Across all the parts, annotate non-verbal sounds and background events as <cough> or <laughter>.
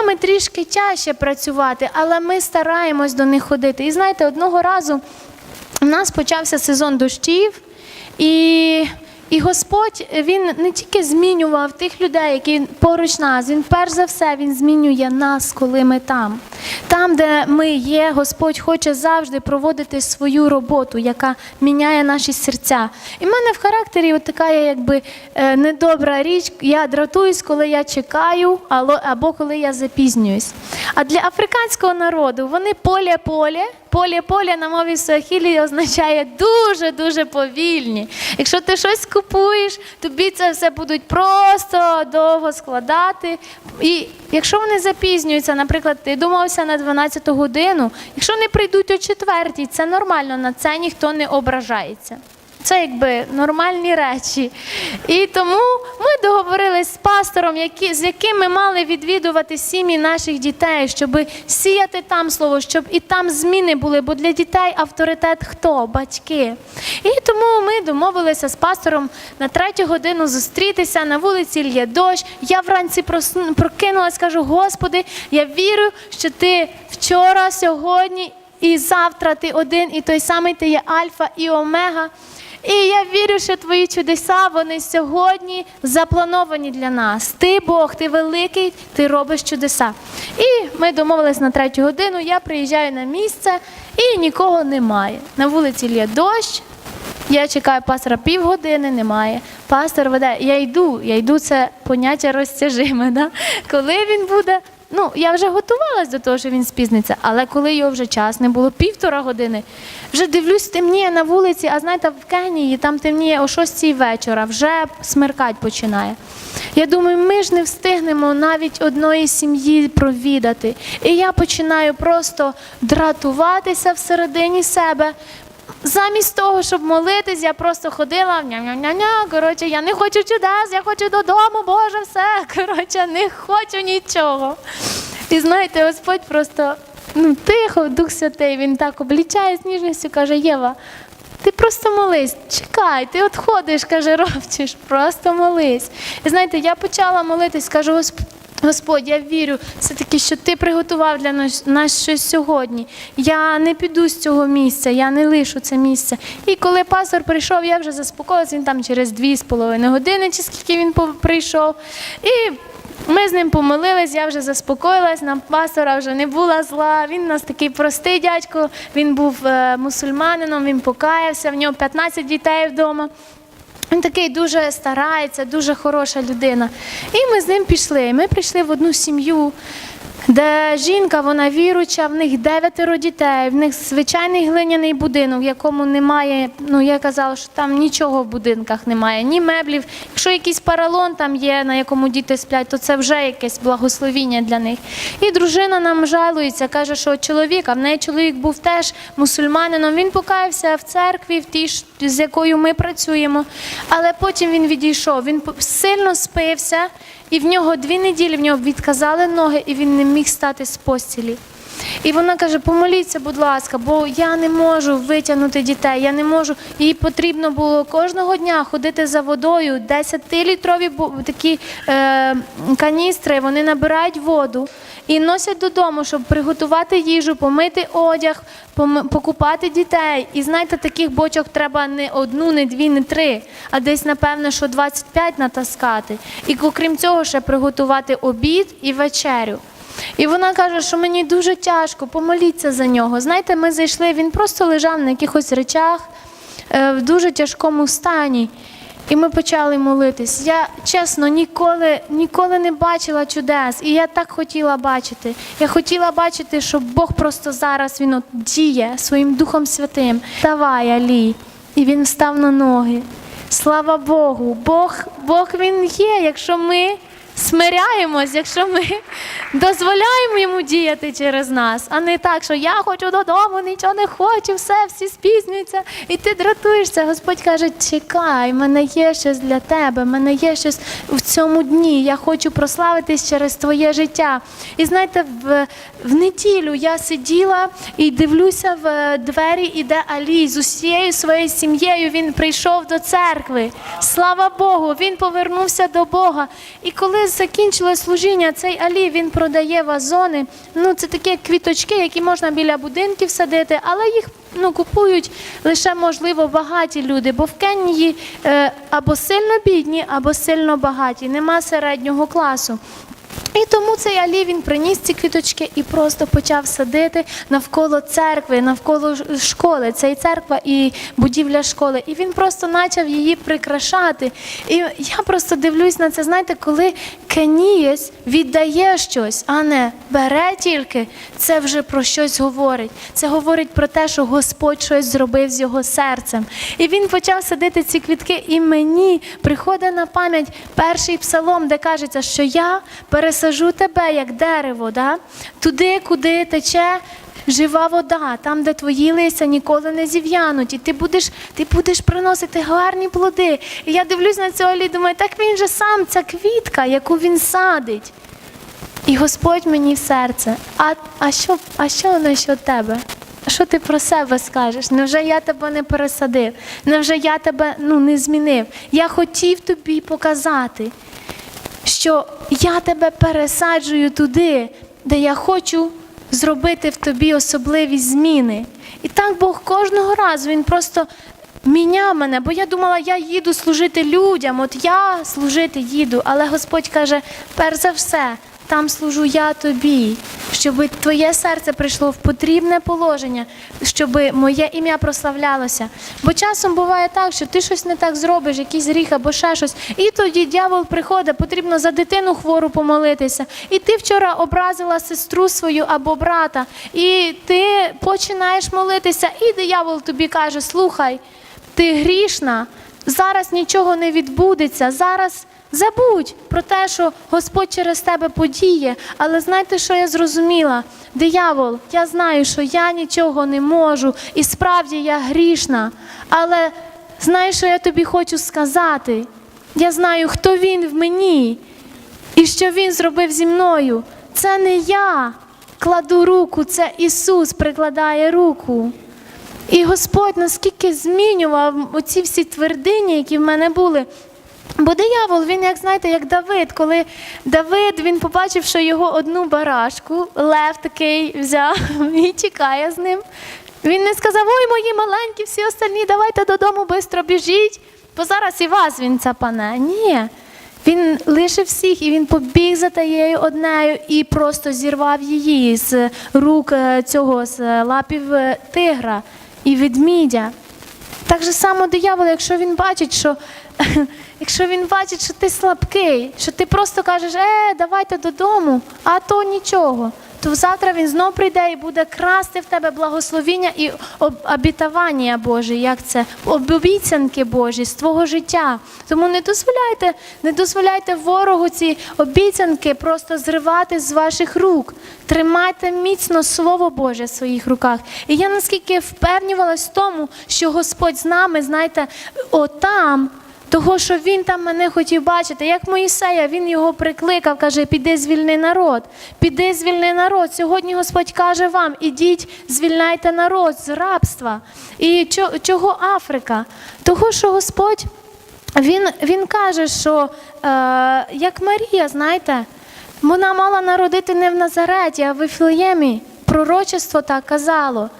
нами трішки тяжче працювати, але ми стараємось до них ходити. І знаєте, одного разу у нас почався сезон дощів, і, і Господь він не тільки змінював тих людей, які поруч нас, він перш за все він змінює нас, коли ми там. Там, де ми є, Господь хоче завжди проводити свою роботу, яка міняє наші серця. І в мене в характері от така є, якби е, недобра річ. Я дратуюсь, коли я чекаю, або коли я запізнююсь. А для африканського народу вони поле-поле. Поле-поле на мові Суахілі означає дуже-дуже повільні. Якщо ти щось купуєш, тобі це все будуть просто довго складати. І якщо вони запізнюються, наприклад, ти думався на 12 годину, якщо не прийдуть о 4, це нормально, на це ніхто не ображається. Це якби нормальні речі. І тому ми договорились з пастором, які, з яким ми мали відвідувати сім'ї наших дітей, щоб сіяти там слово, щоб і там зміни були. Бо для дітей авторитет хто? Батьки. І тому ми домовилися з пастором на третю годину зустрітися. На вулиці лє дощ. Я вранці прокинулась, кажу: Господи, я вірю, що ти вчора, сьогодні і завтра ти один, і той самий ти є Альфа і Омега. І я вірю, що твої чудеса вони сьогодні заплановані для нас. Ти Бог, ти великий, ти робиш чудеса. І ми домовились на третю годину. Я приїжджаю на місце і нікого немає. На вулиці лє дощ. Я чекаю пастора півгодини, немає. Пастор веде, я йду, я йду, це поняття розтяжиме. Да? Коли він буде. Ну, я вже готувалась до того, що він спізниться, але коли його вже час не було півтора години, вже дивлюсь, темніє на вулиці, а знаєте, в Кенії там темніє о 6 вечора, вже смеркать починає. Я думаю, ми ж не встигнемо навіть одної сім'ї провідати. І я починаю просто дратуватися всередині себе. Замість того, щоб молитись, я просто ходила ня-ня-ня-ня. Коротше, я не хочу чудес, я хочу додому, Боже, все. <laughs> Коротше, не хочу нічого. І знаєте, Господь просто ну, тихо, Дух Святий, він так облічає з ніжністю, каже, Єва, ти просто молись, чекай, ти от ходиш, каже, <laughs> робчиш, просто молись. І знаєте, я почала молитись, кажу, Господь. Господь, я вірю все-таки, що ти приготував для нас, щось сьогодні. Я не піду з цього місця, я не лишу це місце. І коли пастор прийшов, я вже заспокоїлася, він там через дві з половиною години, чи скільки він прийшов. І ми з ним помолились, я вже заспокоїлась, на пастора вже не була зла. Він у нас такий простий дядько, він був е, мусульманином, він покаявся, в нього 15 дітей вдома. Він такий дуже старається, дуже хороша людина. І ми з ним пішли. Ми прийшли в одну сім'ю, де жінка, вона віруча, в них дев'ятеро дітей, в них звичайний глиняний будинок, в якому немає, ну я казала, що там нічого в будинках немає, ні меблів. Якщо якийсь паралон там є, на якому діти сплять, то це вже якесь благословіння для них. І дружина нам жалується, каже, що чоловік, а в неї чоловік був теж мусульманином. Він покаявся в церкві, в тій, з якою ми працюємо. Але потім він відійшов. Він сильно спився, і в нього дві неділі в нього відказали ноги, і він не міг стати з постілі. І вона каже: помоліться, будь ласка, бо я не можу витягнути дітей. Я не можу. Їй потрібно було кожного дня ходити за водою. 10-літрові такі е, каністри. Вони набирають воду і носять додому, щоб приготувати їжу, помити одяг, покупати дітей. І знаєте, таких бочок треба не одну, не дві, не три, а десь, напевно, що 25 натаскати. І окрім цього, ще приготувати обід і вечерю. І вона каже, що мені дуже тяжко, помоліться за нього. Знаєте, ми зайшли, він просто лежав на якихось речах е, в дуже тяжкому стані. І ми почали молитись. Я чесно ніколи, ніколи не бачила чудес, і я так хотіла бачити. Я хотіла бачити, що Бог просто зараз він от діє своїм Духом Святим. Давай, Алі. І він встав на ноги. Слава Богу, Бог, Бог він є, якщо ми смиряємось, якщо ми <laughs> дозволяємо йому діяти через нас, а не так, що я хочу додому, нічого не хочу, все, всі спізнюються, і ти дратуєшся. Господь каже: чекай, в мене є щось для тебе, в мене є щось в цьому дні. Я хочу прославитись через твоє життя. І знаєте, в, в неділю я сиділа і дивлюся в двері, іде Алі з усією своєю сім'єю. Він прийшов до церкви. Слава Богу, він повернувся до Бога. І коли закінчилось служіння, цей Алі він продає вазони. Ну, це такі квіточки, які можна біля будинків садити, але їх ну, купують лише, можливо, багаті люди, бо в Кенії е, або сильно бідні, або сильно багаті, нема середнього класу. І тому цей Алі він приніс ці квіточки і просто почав садити навколо церкви, навколо школи. Це і церква, і будівля школи. І він просто почав її прикрашати. І я просто дивлюсь на це. Знаєте, коли кенієць віддає щось, а не бере тільки, це вже про щось говорить. Це говорить про те, що Господь щось зробив з його серцем. І він почав садити ці квітки, і мені приходить на пам'ять перший псалом, де кажеться, що я пересажу тебе як дерево, да? туди, куди тече. Жива вода, там, де твої листя ніколи не зів'януть, і ти будеш, ти будеш приносити гарні плоди. І я дивлюсь на цього і думаю, так він же сам, ця квітка, яку він садить. І Господь мені в серце. А, а що, а що насчет тебе? Що ти про себе скажеш? Невже я тебе не пересадив? Невже я тебе ну, не змінив? Я хотів тобі показати, що я тебе пересаджую туди, де я хочу зробити в тобі особливі зміни. І так Бог кожного разу він просто міняв мене, бо я думала, я їду служити людям, от я служити їду, але Господь каже, перш за все, там служу я тобі, щоб твоє серце прийшло в потрібне положення, щоб моє ім'я прославлялося. Бо часом буває так, що ти щось не так зробиш, якийсь гріх або ще щось, і тоді дьявол приходить, потрібно за дитину хвору помолитися. І ти вчора образила сестру свою або брата, і ти починаєш молитися, і диявол тобі каже: слухай, ти грішна, зараз нічого не відбудеться, зараз. Забудь про те, що Господь через тебе подіє. Але знаєте, що я зрозуміла? Диявол, я знаю, що я нічого не можу, і справді я грішна. Але знаєш, що я тобі хочу сказати? Я знаю, хто він в мені і що він зробив зі мною. Це не я кладу руку, це Ісус прикладає руку. І Господь наскільки змінював оці всі твердині, які в мене були. Бо диявол, він, як знаєте, як Давид, коли Давид він побачив, що його одну барашку, лев такий взяв <laughs> і тікає з ним. Він не сказав, ой, мої маленькі, всі остальні, давайте додому швидко біжіть, бо зараз і вас він цапане. Ні. Він лишив всіх і він побіг за тією однею і просто зірвав її з рук е, цього з лапів е, тигра і ведмідя. Так же само диявол, якщо він бачить, що <laughs> якщо він бачить, що ти слабкий, що ти просто кажеш, е, давайте додому, а то нічого, то завтра він знов прийде і буде красти в тебе благословіння і об- обітування Боже, як це обіцянки Божі з твого життя. Тому не дозволяйте, не дозволяйте ворогу ці обіцянки просто зривати з ваших рук. Тримайте міцно Слово Боже в своїх руках. І я наскільки впевнювалась в тому, що Господь з нами, знаєте, отам. Того, що він там мене хотів бачити, як Моїсея, він його прикликав, каже: піди звільни народ, піди звільни народ. Сьогодні Господь каже вам: ідіть, звільняйте народ з рабства. І чого Африка? Того, що Господь він, він каже, що е, як Марія, знаєте, вона мала народити не в Назареті, а в Вифлеємі. Пророчество так казало.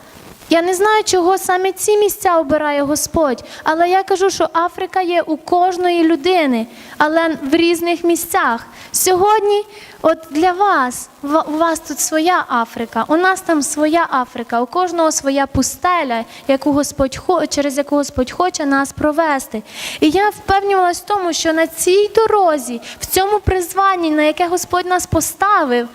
Я не знаю, чого саме ці місця обирає Господь, але я кажу, що Африка є у кожної людини, але в різних місцях. Сьогодні, от для вас, у вас тут своя Африка, у нас там своя Африка, у кожного своя пустеля, яку Господь через яку Господь хоче нас провести. І я впевнювалась в тому, що на цій дорозі, в цьому призванні, на яке Господь нас поставив,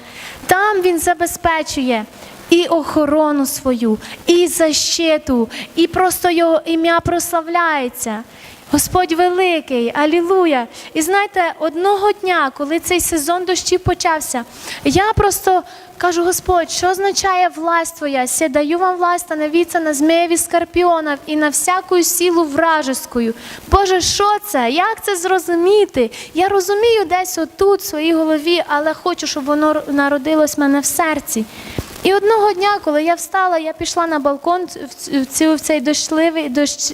там Він забезпечує і охорону свою, і защиту, і просто його ім'я прославляється. Господь великий, алілуя. І знаєте, одного дня, коли цей сезон дощів почався, я просто кажу: Господь, що означає власть Твоя? Ся даю вам власть становіться на змеєві скорпіонів і на всяку силу вражескую. Боже, що це? Як це зрозуміти? Я розумію десь отут, в своїй голові, але хочу, щоб воно народилось в мене в серці. І одного дня, коли я встала, я пішла на балкон в цю- в цей дощливий, дощ,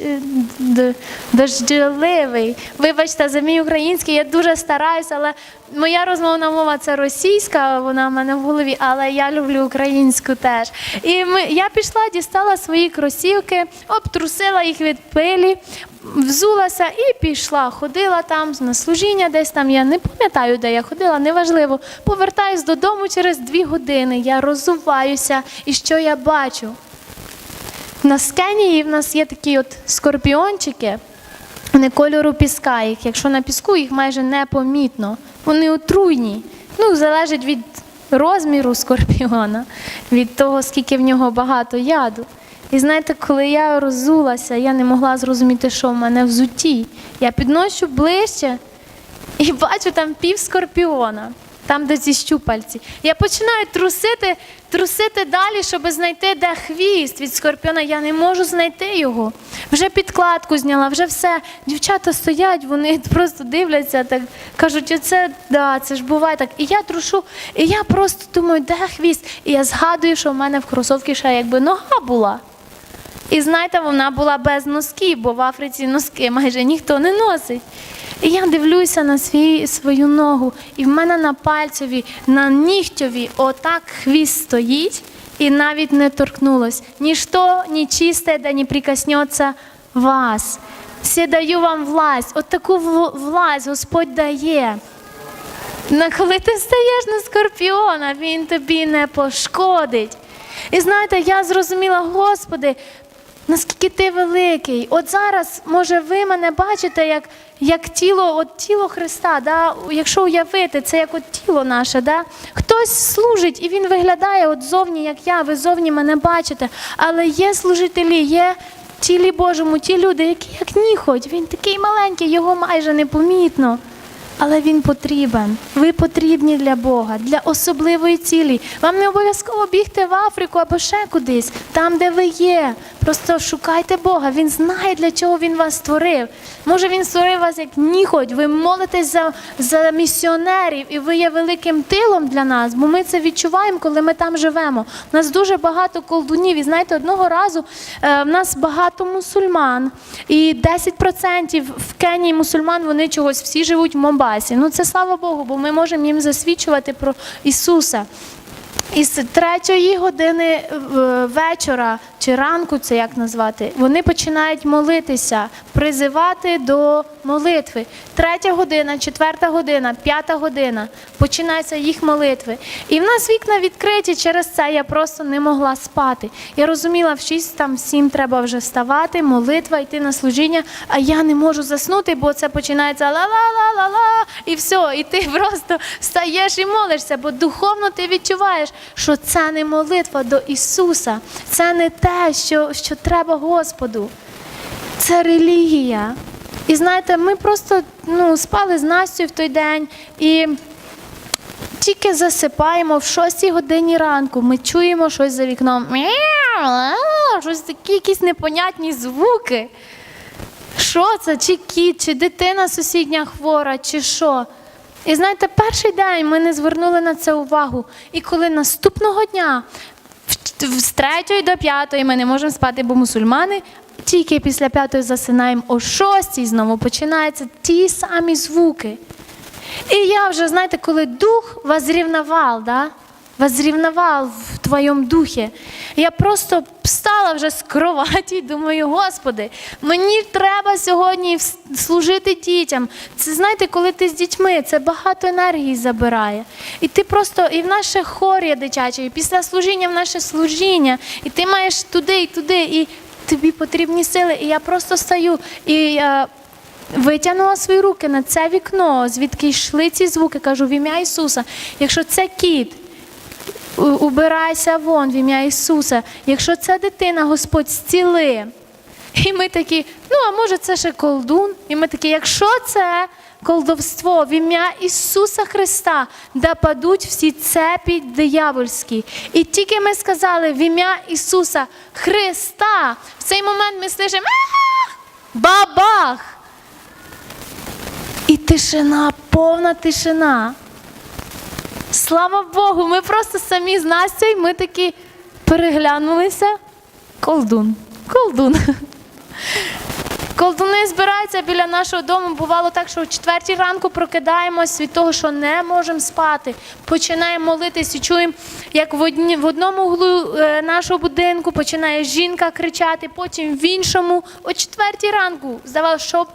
дощливий. Вибачте, за мій український, я дуже стараюся, але моя розмовна мова це російська, вона в мене в голові, але я люблю українську теж. І ми, я пішла, дістала свої кросівки, обтрусила їх від пилі, взулася і пішла. Ходила там на служіння, десь там я не пам'ятаю, де я ходила, неважливо. Повертаюсь додому через дві години. Я розуваюся, і що я бачу? На скенії в нас є такі от скорпіончики, вони кольору піска. Їх, якщо на піску, їх майже непомітно. Вони отруйні. Ну, залежить від розміру скорпіона, від того, скільки в нього багато яду. І знаєте, коли я роззулася, я не могла зрозуміти, що в мене взуті. Я підношу ближче і бачу там пів скорпіона, там, де ці щупальці. Я починаю трусити, трусити далі, щоб знайти, де хвіст від скорпіона. Я не можу знайти його. Вже підкладку зняла, вже все. Дівчата стоять, вони <laughs> просто дивляться, так кажуть, оце да, це ж буває так. І я трушу, і я просто думаю, де хвіст? І я згадую, що в мене в кросовці ще якби нога була. І знаєте, вона була без носків, бо в Африці носки майже ніхто не носить. І я дивлюся на свій, свою ногу, і в мене на пальцеві, на нігтьові отак хвіст стоїть і навіть не торкнулось. Ніщо не чисте, да не прикоснеться вас. Все даю вам власть. От таку власть Господь дає. На коли ти стаєш на скорпіона, він тобі не пошкодить. І знаєте, я зрозуміла, Господи, наскільки ти великий. От зараз, може, ви мене бачите як, як тіло, от тіло Христа. Да? Якщо уявити, це як от тіло наше. Да? Хтось служить і він виглядає от зовні, як я, ви зовні мене бачите. Але є служителі, є тілі Божому, ті люди, які як ніхоть, він такий маленький, його майже непомітно. Але він потрібен. Ви потрібні для Бога, для особливої цілі. Вам не обов'язково бігти в Африку або ще кудись, там, де ви є. Просто шукайте Бога. Він знає, для чого він вас створив. Може, він створив вас як ніхоть. Ви молитесь за, за місіонерів, і ви є великим тилом для нас, бо ми це відчуваємо, коли ми там живемо. У нас дуже багато колдунів. І знаєте, одного разу е, в нас багато мусульман, і 10% в Кенії мусульман вони чогось всі живуть в Момбасі. Ну це слава Богу, бо ми можемо їм засвідчувати про Ісуса. І з третьої години е, вечора чи ранку, це як назвати, вони починають молитися, призивати до молитви. Третя година, четверта година, п'ята година починаються їх молитви. І в нас вікна відкриті через це я просто не могла спати. Я розуміла, в 6 там в 7 треба вже вставати, молитва, йти на служіння, а я не можу заснути, бо це починається ла-ла-ла-ла-ла, і все, і ти <laughs> просто встаєш і молишся, бо духовно ти відчуваєш, що це не молитва до Ісуса, це не те, що, що треба Господу. Це релігія. І знаєте, ми просто ну, спали з Настю в той день і тільки засипаємо в 6 годині ранку. Ми чуємо щось за вікном. Щось такі якісь непонятні звуки. Що це? Чи кіт, чи дитина сусідня хвора, чи що? І знаєте, перший день ми не звернули на це увагу. І коли наступного дня з третьої до п'ятої ми не можемо спати, бо мусульмани. Тільки після п'ятої засинаємо о шостій знову починаються ті самі звуки. І я вже, знаєте, коли дух вас зрівнавав, да? Возрівновал в твоєму духі, я просто встала вже з кроваті і думаю, Господи, мені треба сьогодні служити дітям. Це знаєте, коли ти з дітьми, це багато енергії забирає. І ти просто, і в наше хор є дитяче, і після служіння в наше служіння, і ти маєш туди і туди, і тобі потрібні сили. І я просто стою і. Витягнула свої руки на це вікно, звідки йшли ці звуки, кажу, в ім'я Ісуса. Якщо це кіт, убирайся вон в ім'я Ісуса. Якщо це дитина, Господь зціли. І ми такі, ну а може це ще колдун? І ми такі, якщо це колдовство в ім'я Ісуса Христа, да падуть всі цепі диявольські. І тільки ми сказали в ім'я Ісуса Христа, в цей момент ми слышимо бабах! І тишина, повна тишина. Слава Богу, ми просто самі з Настю, і ми такі переглянулися. Колдун, колдун. Колдуни збираються біля нашого дому. Бувало так, що о четвертій ранку прокидаємось від того, що не можемо спати. Починаємо молитись і чуємо, як в, одні, в одному углу е, нашого будинку починає жінка кричати, потім в іншому о четвертій ранку. Здавалося, що,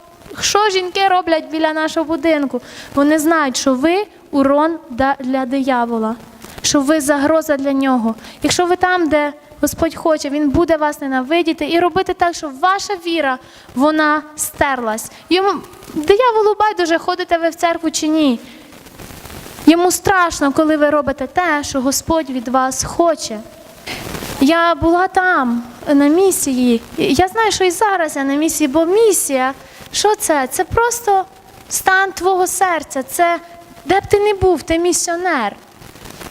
що жінки роблять біля нашого будинку. Вони знають, що ви урон для диявола, що ви загроза для нього. Якщо ви там, де Господь хоче, Він буде вас ненавидіти і робити так, щоб ваша віра вона стерлась. Йому дияволу байдуже, ходите ви в церкву чи ні. Йому страшно, коли ви робите те, що Господь від вас хоче. Я була там на місії. Я знаю, що і зараз я на місії, бо місія, що це? Це просто стан твого серця. Це де б ти не був, ти місіонер.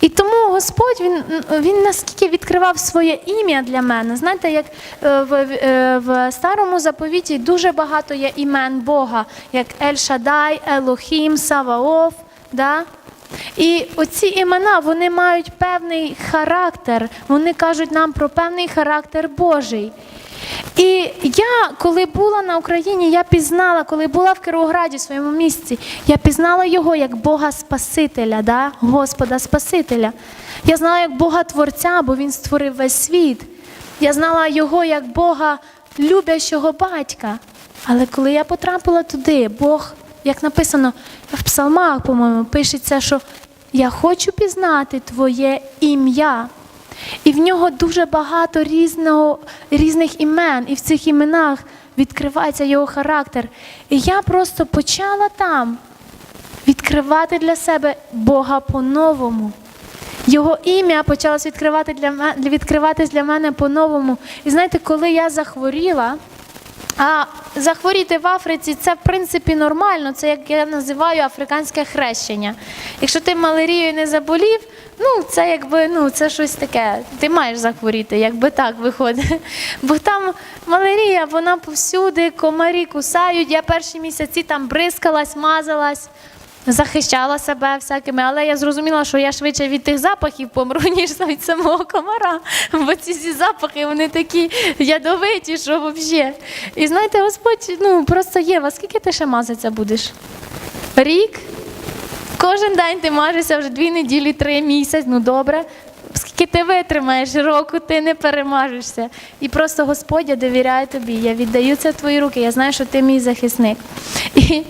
І тому Господь він, він наскільки відкривав своє ім'я для мене. Знаєте, як е, в, е, в старому заповіті дуже багато є імен Бога, як Ель Шадай, Елохім, Саваоф. Да? І оці імена вони мають певний характер, вони кажуть нам про певний характер Божий. І я, коли була на Україні, я пізнала, коли була в Кировограді, в своєму місці, я пізнала його як Бога Спасителя, да? Господа Спасителя. Я знала як Бога Творця, бо Він створив весь світ. Я знала його як Бога любящого батька. Але коли я потрапила туди, Бог, як написано в псалмах, по-моєму, пишеться, що я хочу пізнати Твоє ім'я. І в нього дуже багато різного, різних імен, і в цих іменах відкривається його характер. І я просто почала там відкривати для себе Бога по-новому. Його ім'я почалось відкривати для мене, відкриватись для мене по-новому. І знаєте, коли я захворіла, а захворіти в Африці це в принципі нормально. Це як я називаю африканське хрещення. Якщо ти малярією не заболів, ну це якби ну це щось таке. Ти маєш захворіти, якби так виходить. <laughs> Бо там малярія, вона повсюди, комарі кусають. Я перші місяці там бризкалась, мазалась. Захищала себе всякими, але я зрозуміла, що я швидше від тих запахів помру, <laughs> ніж від самого комара. Бо ці всі запахи вони такі ядовиті, що взагалі. І знаєте, Господь ну, просто. А скільки ти ще мазатися будеш? Рік? Кожен день ти мажешся вже дві неділі, три місяць, ну добре. Скільки ти витримаєш року, ти не перемажешся. І просто Господь, я довіряю тобі, я віддаю це в твої руки, я знаю, що ти мій захисник. І,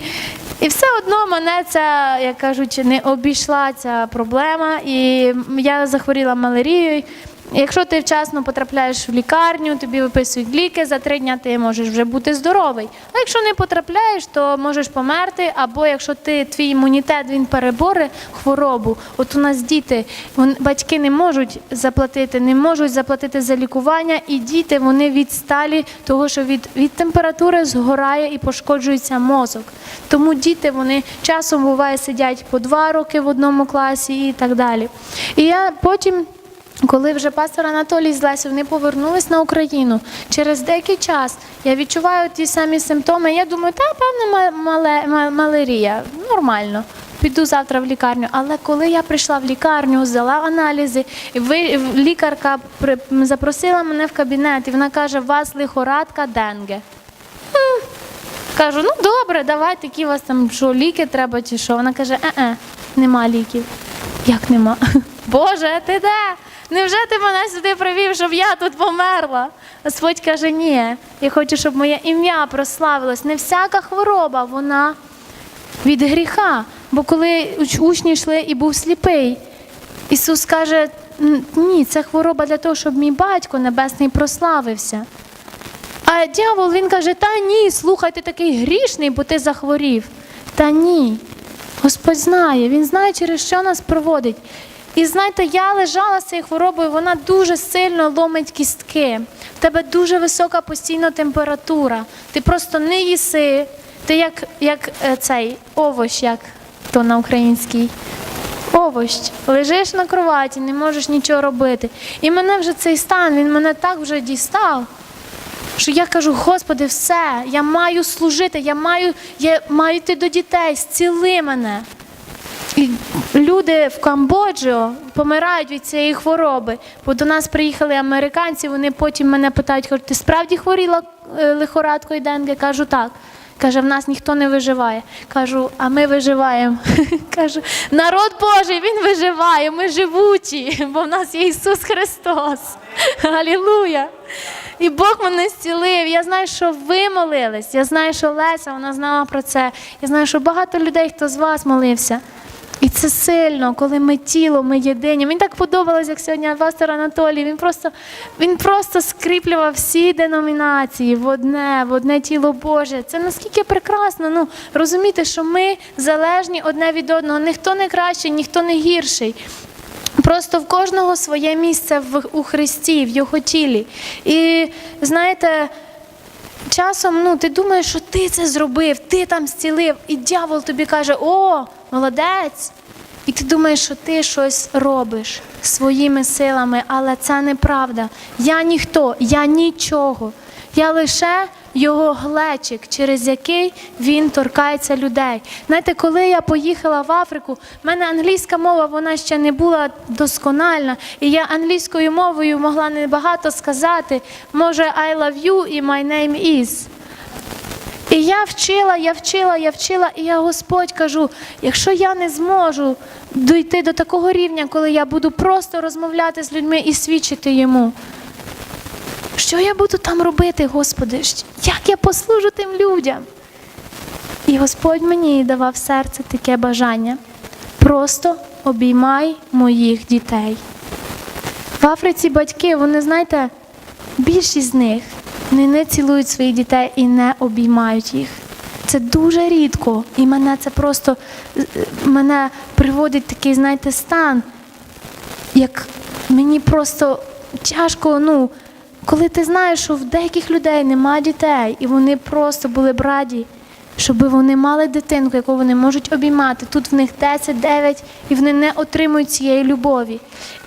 і все одно мене ця, як кажуть, не обійшла ця проблема. І я захворіла маларією. Якщо ти вчасно потрапляєш в лікарню, тобі виписують ліки, за три дня ти можеш вже бути здоровий. А якщо не потрапляєш, то можеш померти, або якщо ти твій імунітет він перебори хворобу. От у нас діти, вон- батьки не можуть заплатити, не можуть заплатити за лікування, і діти вони відсталі, того що від, від температури згорає і пошкоджується мозок. Тому діти вони часом буває сидять по два роки в одному класі і так далі. І я потім. Коли вже пастор Анатолій з Лесю вони повернулись на Україну, через деякий час я відчуваю ті самі симптоми. Я думаю, та певне ма- мале, ма- нормально. Піду завтра в лікарню. Але коли я прийшла в лікарню, взяла аналізи, ви, лікарка запросила мене в кабінет, і вона каже: у вас лихорадка денге. М. Кажу, ну добре, давай, які у вас там що, ліки треба чи що. Вона каже, е-е, нема ліків. Як нема? <laughs> Боже, ти де? Невже ти мене сюди привів, щоб я тут померла? Господь каже, ні, я хочу, щоб моє ім'я прославилось. Не всяка хвороба, вона від гріха. Бо коли учні йшли і був сліпий, Ісус каже, ні, це хвороба для того, щоб мій батько небесний прославився. А дьявол він каже: Та ні, слухай, ти такий грішний, бо ти захворів. Та ні. Господь знає, Він знає, через що нас проводить. І знаєте, я лежала з цією хворобою, вона дуже сильно ломить кістки. В тебе дуже висока постійна температура. Ти просто не їси. Ти як, як е, цей овощ, як то на українській. Овощ. Лежиш на кроваті, не можеш нічого робити. І мене вже цей стан, він мене так вже дістав. Що я кажу, Господи, все, я маю служити, я маю, я маю йти до дітей, зціли мене. Люди в Камбоджу помирають від цієї хвороби. Бо до нас приїхали американці, вони потім мене питають, кажуть, ти справді хворіла е, лихорадкою денге? Кажу, так. Каже, в нас ніхто не виживає. Кажу, а ми виживаємо. <laughs> Кажу, народ Божий, він виживає, ми живучі, бо в нас є Ісус Христос. <laughs> Алілуя! І Бог мене зцілив. Я знаю, що ви молились. Я знаю, що Леся вона знала про це. Я знаю, що багато людей, хто з вас молився. І це сильно, коли ми тіло, ми єдині. Мені так подобалось, як сьогодні пастор Анатолій. Він просто, він просто скріплював всі деномінації в одне, в одне тіло Боже. Це наскільки прекрасно. Ну, розуміти, що ми залежні одне від одного. Ніхто не кращий, ніхто не гірший. Просто в кожного своє місце в, у Христі, в його тілі. І знаєте, часом ну, ти думаєш, що ти це зробив, ти там зцілив, і дьявол тобі каже: О, молодець! І ти думаєш, що ти щось робиш своїми силами, але це неправда. Я ніхто, я нічого. Я лише його глечик, через який він торкається людей. Знаєте, коли я поїхала в Африку, в мене англійська мова вона ще не була доскональна, і я англійською мовою могла небагато сказати. Може, I love you і my name is. І я вчила, я вчила, я вчила, і я Господь кажу, якщо я не зможу дійти до такого рівня, коли я буду просто розмовляти з людьми і свідчити йому. Що я буду там робити, Господи? Як я послужу тим людям? І Господь мені давав серце таке бажання. Просто обіймай моїх дітей. В Африці батьки, вони, знаєте, більшість з них вони не цілують своїх дітей і не обіймають їх. Це дуже рідко. І мене це просто е, мене приводить такий, знаєте, стан, як мені просто тяжко, ну, коли ти знаєш, що в деяких людей немає дітей, і вони просто були б раді, щоб вони мали дитинку, яку вони можуть обіймати. Тут в них 10, 9, і вони не отримують цієї любові.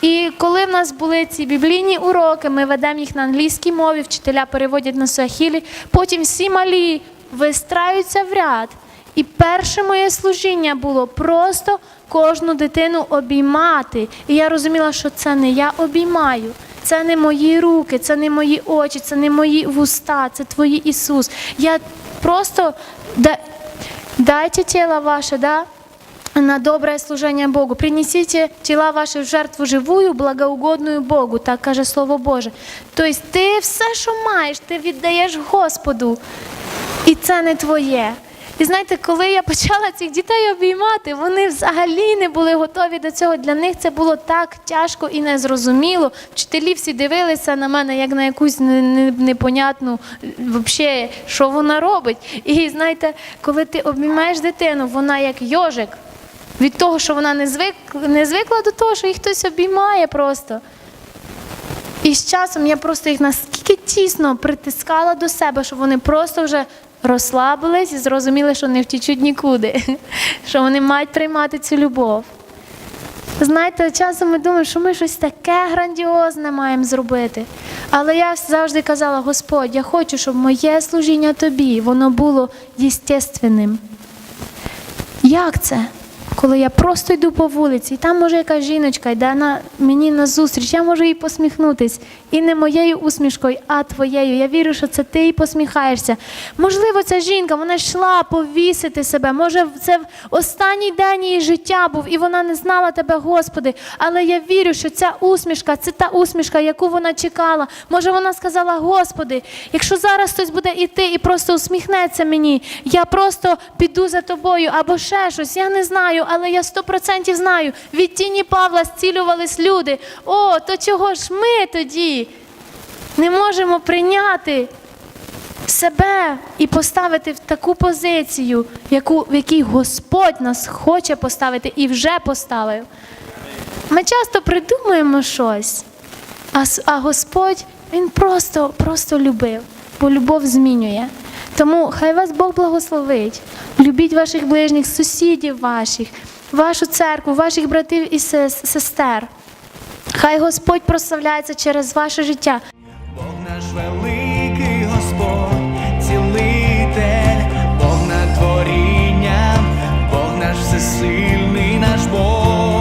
І коли в нас були ці біблійні уроки, ми ведемо їх на англійській мові, вчителя переводять на суахілі, потім всі малі вистраються в ряд. І перше моє служіння було просто кожну дитину обіймати. І я розуміла, що це не я обіймаю, це не мої руки, це не мої очі, це не мої вуста, це твої Ісус. Я просто дайте тело ваше, да? на доброе служение Богу. Принесите тела ваши в жертву живую, благоугодную Богу, так каже Слово Боже. Тобто ти все, що маєш, ти віддаєш Господу, і це не твоє. І знаєте, коли я почала цих дітей обіймати, вони взагалі не були готові до цього. Для них це було так тяжко і незрозуміло. Вчителі всі дивилися на мене як на якусь не- не- непонятну, взагалі, що вона робить. І знаєте, коли ти обіймаєш дитину, вона як йожик. Від того, що вона не звик, не звикла до того, що їх хтось обіймає просто. І з часом я просто їх наскільки тісно притискала до себе, що вони просто вже розслабились і зрозуміли, що не втічуть нікуди, <laughs> що вони мають приймати цю любов. Знаєте, часом ми думаємо, що ми щось таке грандіозне маємо зробити. Але я завжди казала, Господь, я хочу, щоб моє служіння тобі, воно було єстественним. Як це? Коли я просто йду по вулиці, і там може якась жіночка йде на мені на зустріч, я можу їй посміхнутись. І не моєю усмішкою, а твоєю. Я вірю, що це ти і посміхаєшся. Можливо, ця жінка вона йшла повісити себе. Може, це в останній день її життя був, і вона не знала тебе, Господи. Але я вірю, що ця усмішка це та усмішка, яку вона чекала. Може, вона сказала: Господи, якщо зараз хтось буде іти і просто усміхнеться мені, я просто піду за тобою або ще щось. Я не знаю, але я сто процентів знаю. Від тіні Павла зцілювались люди. О, то чого ж ми тоді не можемо прийняти себе і поставити в таку позицію, яку, в якій Господь нас хоче поставити і вже поставив. Ми часто придумуємо щось, а, а Господь Він просто, просто любив, бо любов змінює. Тому хай вас Бог благословить. Любіть ваших ближніх, сусідів ваших, вашу церкву, ваших братів і сестер. Хай Господь прославляється через ваше життя. Бог наш великий Господь, цілитель, Бог над творінням, Бог наш всесильний наш Бог.